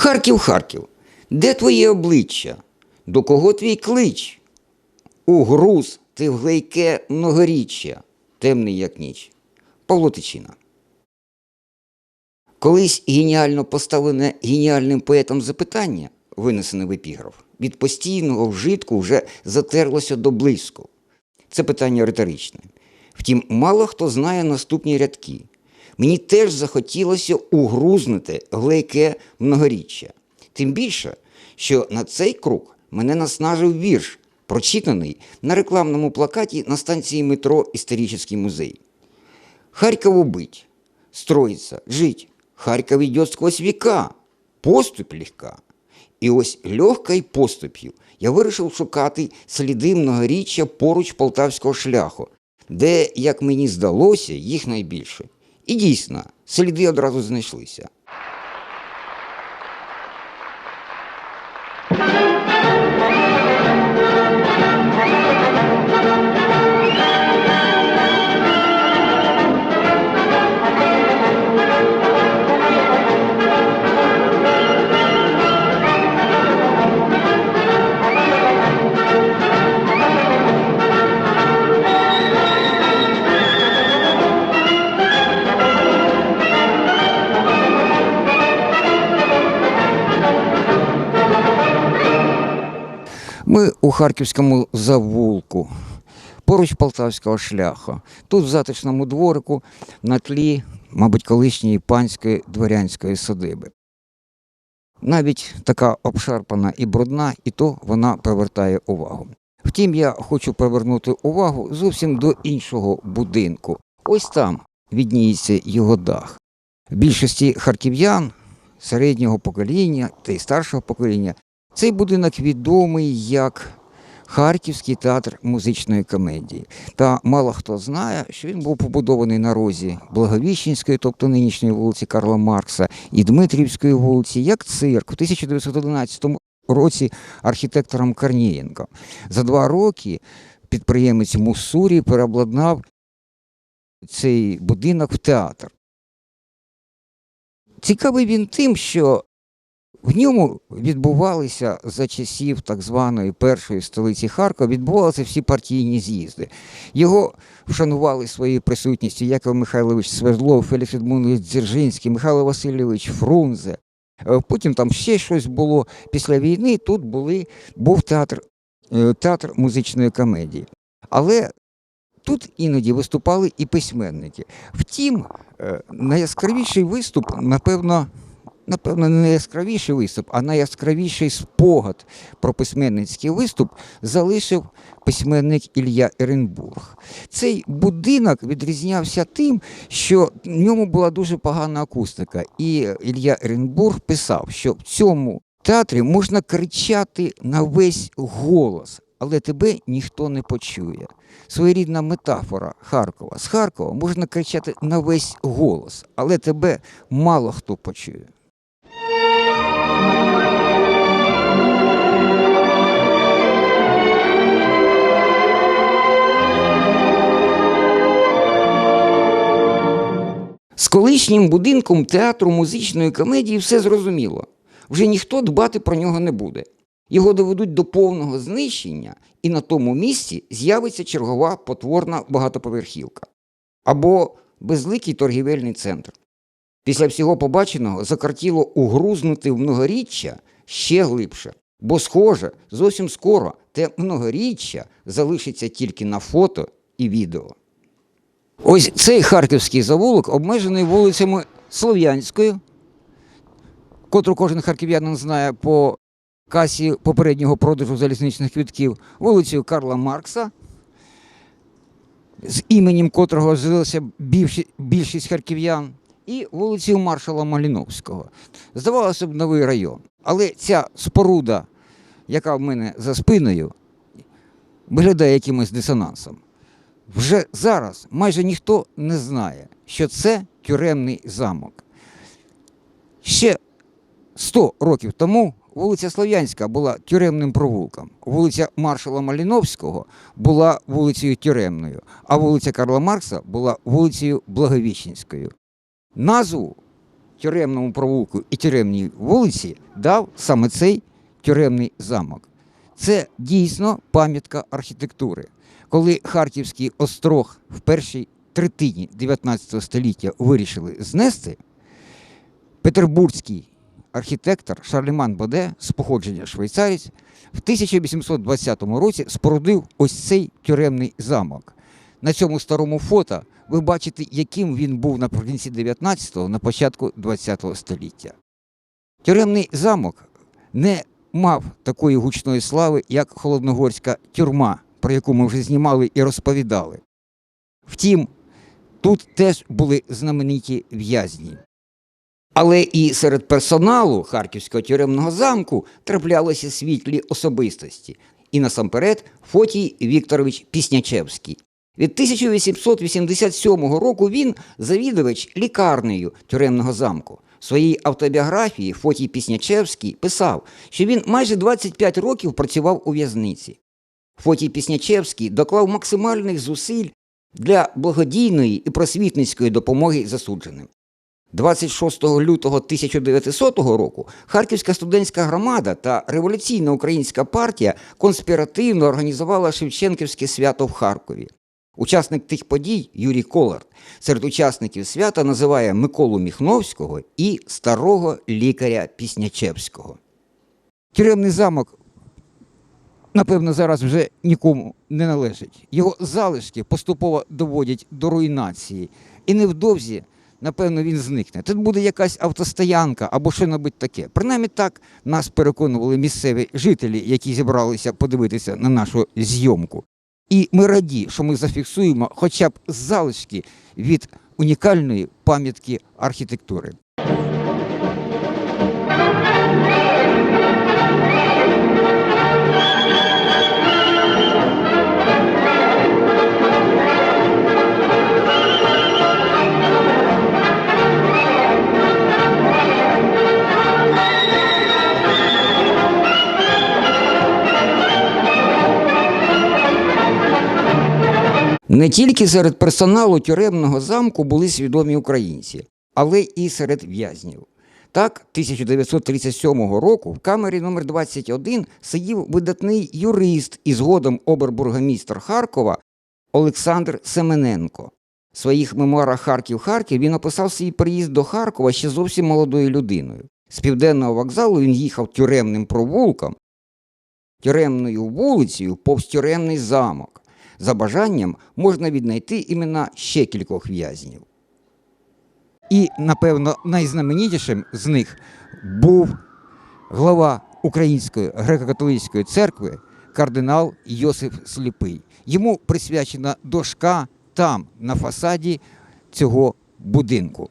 Харків, Харків, де твоє обличчя? До кого твій клич? У груз ти в глейке многоріччя, темний як ніч. Павло Тичина. Колись геніально поставлене геніальним поетом запитання, винесене в епіграф, від постійного вжитку вже затерлося до близько. Це питання риторичне. Втім, мало хто знає наступні рядки. Мені теж захотілося угрузнути глейке многоріччя. Тим більше, що на цей круг мене наснажив вірш, прочитаний на рекламному плакаті на станції метро Історичний музей. Харькову быть, строится, жить. Харьков идет сквозь века, поступь легка. І ось легкою поступ'ю я вирішив шукати сліди многоріччя поруч полтавського шляху, де, як мені здалося, їх найбільше. І дійсно, сліди одразу знайшлися. У харківському завулку, поруч полтавського шляху. Тут, в затишному дворику, на тлі, мабуть, колишньої панської дворянської садиби. Навіть така обшарпана і брудна, і то вона привертає увагу. Втім, я хочу привернути увагу зовсім до іншого будинку. Ось там відніється його дах. Більшості харків'ян середнього покоління та й старшого покоління цей будинок відомий як Харківський театр музичної комедії. Та мало хто знає, що він був побудований на розі Благовіщенської, тобто нинішньої вулиці Карла Маркса, і Дмитрівської вулиці, як цирк у 1911 році архітектором Корнієнко. За два роки підприємець Мусурі переобладнав цей будинок в театр. Цікавий він тим, що в ньому відбувалися за часів так званої першої столиці Харкова, відбувалися всі партійні з'їзди. Його вшанували своєю присутністю Яков Михайлович Свердлов, Фелікс Едмунович Дзержинський, Михайло Васильович Фрунзе. Е, Потім там ще щось було. Після війни тут були, був театр, е, театр музичної комедії. Але тут іноді виступали і письменники. Втім, е, найяскравіший виступ, напевно, напевно, не найяскравіший виступ, а найяскравіший спогад про письменницький виступ залишив письменник Ілля Еренбург. Цей будинок відрізнявся тим, що в ньому була дуже погана акустика. І Ілля Еренбург писав, що в цьому театрі можна кричати на весь голос. Але тебе ніхто не почує. Своєрідна метафора Харкова. З Харкова можна кричати на весь голос, але тебе мало хто почує. З колишнім будинком театру музичної комедії все зрозуміло. Вже ніхто дбати про нього не буде. Його доведуть до повного знищення, і на тому місці з'явиться чергова потворна багатоповерхівка або безликий торгівельний центр. Після всього побаченого закартіло угрузнути в многоріччя ще глибше, бо, схоже, зовсім скоро те многоріччя залишиться тільки на фото і відео. Ось цей харківський завулок обмежений вулицями Слов'янською, котру кожен харків'янин знає по касі попереднього продажу залізничних квитків, вулицею Карла Маркса, з іменем котрого зжилася більшість харків'ян, і вулицею маршала Маліновського. Здавалося б, новий район. Але ця споруда, яка в мене за спиною, виглядає якимось дисонансом. Вже зараз майже ніхто не знає, що це тюремний замок. Ще 100 років тому вулиця Слов'янська була тюремним провулком, вулиця маршала Маліновського була вулицею тюремною, а вулиця Карла Маркса була вулицею Благовіщенською. Назву тюремному провулку і тюремній вулиці дав саме цей тюремний замок. Це дійсно пам'ятка архітектури. Коли Харківський острог в першій третині 19 століття вирішили знести, петербурзький архітектор Шарлеман Боде з походження швейцарець в 1820 році спорудив ось цей тюремний замок. На цьому старому фото ви бачите, яким він був наприкінці 19-го, на початку 20-го століття. Тюремний замок не мав такої гучної слави, як Холодногорська тюрма, про яку ми вже знімали і розповідали. Втім, тут теж були знамениті в'язні. Але і серед персоналу Харківського тюремного замку траплялися світлі особистості. І насамперед Фотій Вікторович Піснячевський. Від 1887 року він завідувач лікарнею тюремного замку. В своїй автобіографії Фотій Піснячевський писав, що він майже 25 років працював у в'язниці. Фотій Піснячевський доклав максимальних зусиль для благодійної і просвітницької допомоги засудженим. 26 лютого 1900 року Харківська студентська громада та революційна українська партія конспіративно організувала Шевченківське свято в Харкові. Учасник тих подій Юрій Колард серед учасників свята називає Миколу Міхновського і старого лікаря Піснячевського. Тюремний замок, напевно, зараз вже нікому не належить. Його залишки поступово доводять до руйнації. І невдовзі, напевно, він зникне. Тут буде якась автостоянка або що-небудь таке. Принаймні так нас переконували місцеві жителі, які зібралися подивитися на нашу зйомку. І ми раді, що ми зафіксуємо хоча б залишки від унікальної пам'ятки архітектури. Не тільки серед персоналу тюремного замку були свідомі українці, але і серед в'язнів. Так, 1937 року в камері номер 21 сидів видатний юрист і згодом обербургомістр Харкова Олександр Семененко. В своїх мемуарах Харків-Харків він описав свій приїзд до Харкова ще зовсім молодою людиною. З південного вокзалу він їхав тюремним провулком, тюремною вулицею повз тюремний замок. За бажанням можна віднайти імена ще кількох в'язнів. І, напевно, найзнаменітішим з них був глава Української греко-католицької церкви кардинал Йосиф Сліпий. Йому присвячена дошка там, на фасаді цього будинку.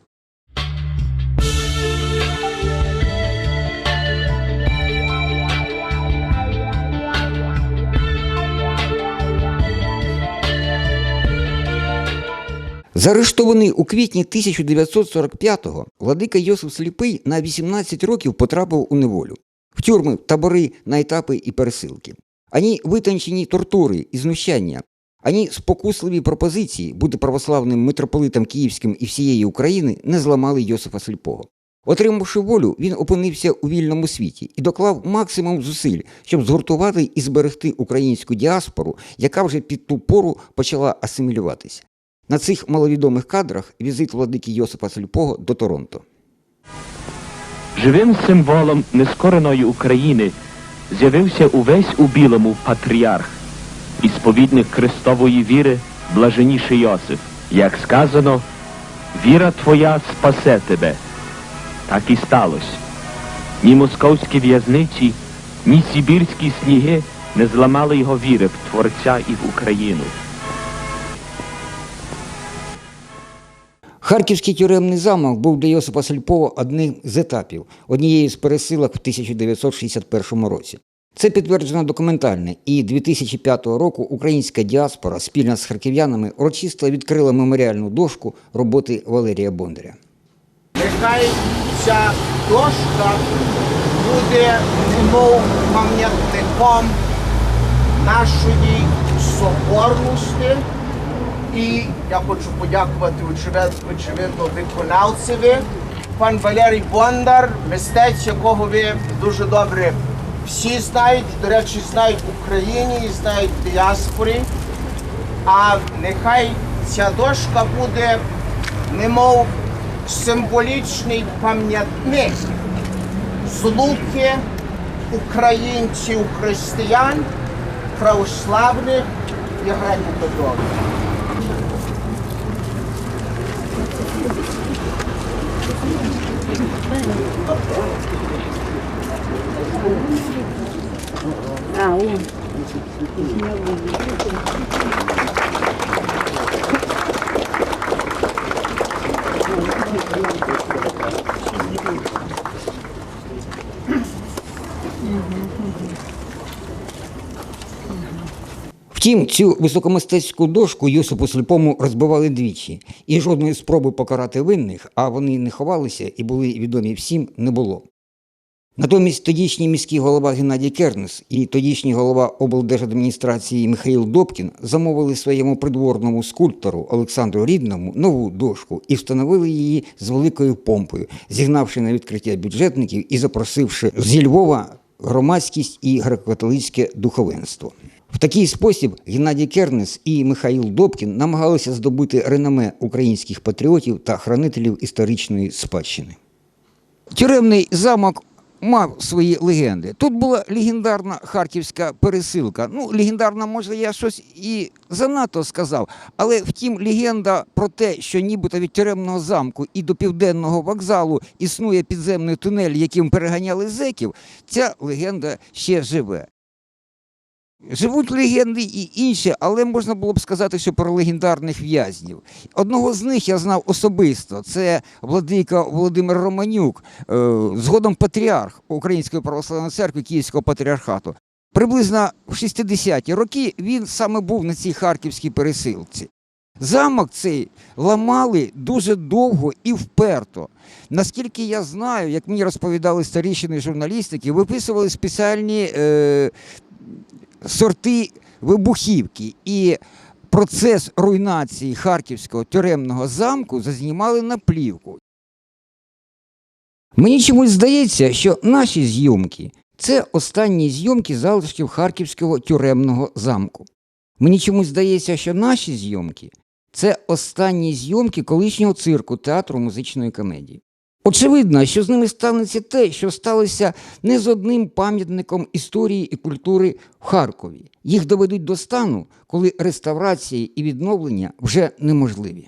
Заарештований у квітні 1945-го, владика Йосиф Сліпий на 18 років потрапив у неволю, в тюрми, табори на етапи і пересилки. Ані витончені тортури і знущання, ані спокусливі пропозиції бути православним митрополитом Київським і всієї України не зламали Йосифа Сліпого. Отримавши волю, він опинився у вільному світі і доклав максимум зусиль, щоб згуртувати і зберегти українську діаспору, яка вже під ту пору почала асимілюватися. На цих маловідомих кадрах візит владики Йосипа Сліпого до Торонто. Живим символом нескореної України з'явився увесь у білому патріарх, і сповідник Христової віри блаженніший Йосиф. Як сказано, віра твоя спасе тебе. Так і сталося. Ні московські в'язниці, ні сибірські сніги не зламали його віри в Творця і в Україну. Харківський тюремний замок був для Йосипа Сліпова одним з етапів однієї з пересилок в 1961 році. Це підтверджено документально, і 2005 року українська діаспора спільно з харків'янами урочисто відкрила меморіальну дошку роботи Валерія Бондаря. Нехай ця дошка буде немов пам'ятником нашої соборності. І я хочу подякувати очевидно, виконавцеві пан Валерій Бондар, мистець, якого ви дуже добре всі знають, до речі, знають в Україні і знають в діаспорі. А нехай ця дошка буде немов символічний пам'ятник злуки українців християн, православних і греко-католиків. Ah, um. Втім, цю високомистецьку дошку Йосипу Сліпому розбивали двічі, і жодної спроби покарати винних, а вони не ховалися і були відомі всім, не було. Натомість тодішній міський голова Геннадій Кернес і тодішній голова облдержадміністрації Михаїл Добкін замовили своєму придворному скульптору Олександру Рідному нову дошку і встановили її з великою помпою, зігнавши на відкриття бюджетників і запросивши зі Львова громадськість і греко-католицьке духовенство. Такий спосіб Геннадій Кернес і Михаїл Добкін намагалися здобути реноме українських патріотів та хранителів історичної спадщини. Тюремний замок мав свої легенди. Тут була легендарна харківська пересилка. Ну, легендарна, може, я щось і занадто сказав, але втім, легенда про те, що нібито від тюремного замку і до південного вокзалу існує підземний тунель, яким переганяли зеків, ця легенда ще живе. Живуть легенди і інші, але можна було б сказати, що про легендарних в'язнів. Одного з них я знав особисто. Це владика Володимир Романюк, е, згодом патріарх Української православної церкви Київського патріархату. Приблизно в 60-ті роки він саме був на цій харківській пересилці. Замок цей ламали дуже довго і вперто. Наскільки я знаю, як мені розповідали старішини журналістики, виписували спеціальні е, сорти вибухівки. І процес руйнації харківського тюремного замку зазнімали на плівку. Мені чомусь здається, що наші зйомки це останні зйомки залишків харківського тюремного замку. Мені чомусь здається, що наші зйомки це останні зйомки колишнього цирку театру музичної комедії. Очевидно, що з ними станеться те, що сталося не з одним пам'ятником історії і культури в Харкові. Їх доведуть до стану, коли реставрації і відновлення вже неможливі.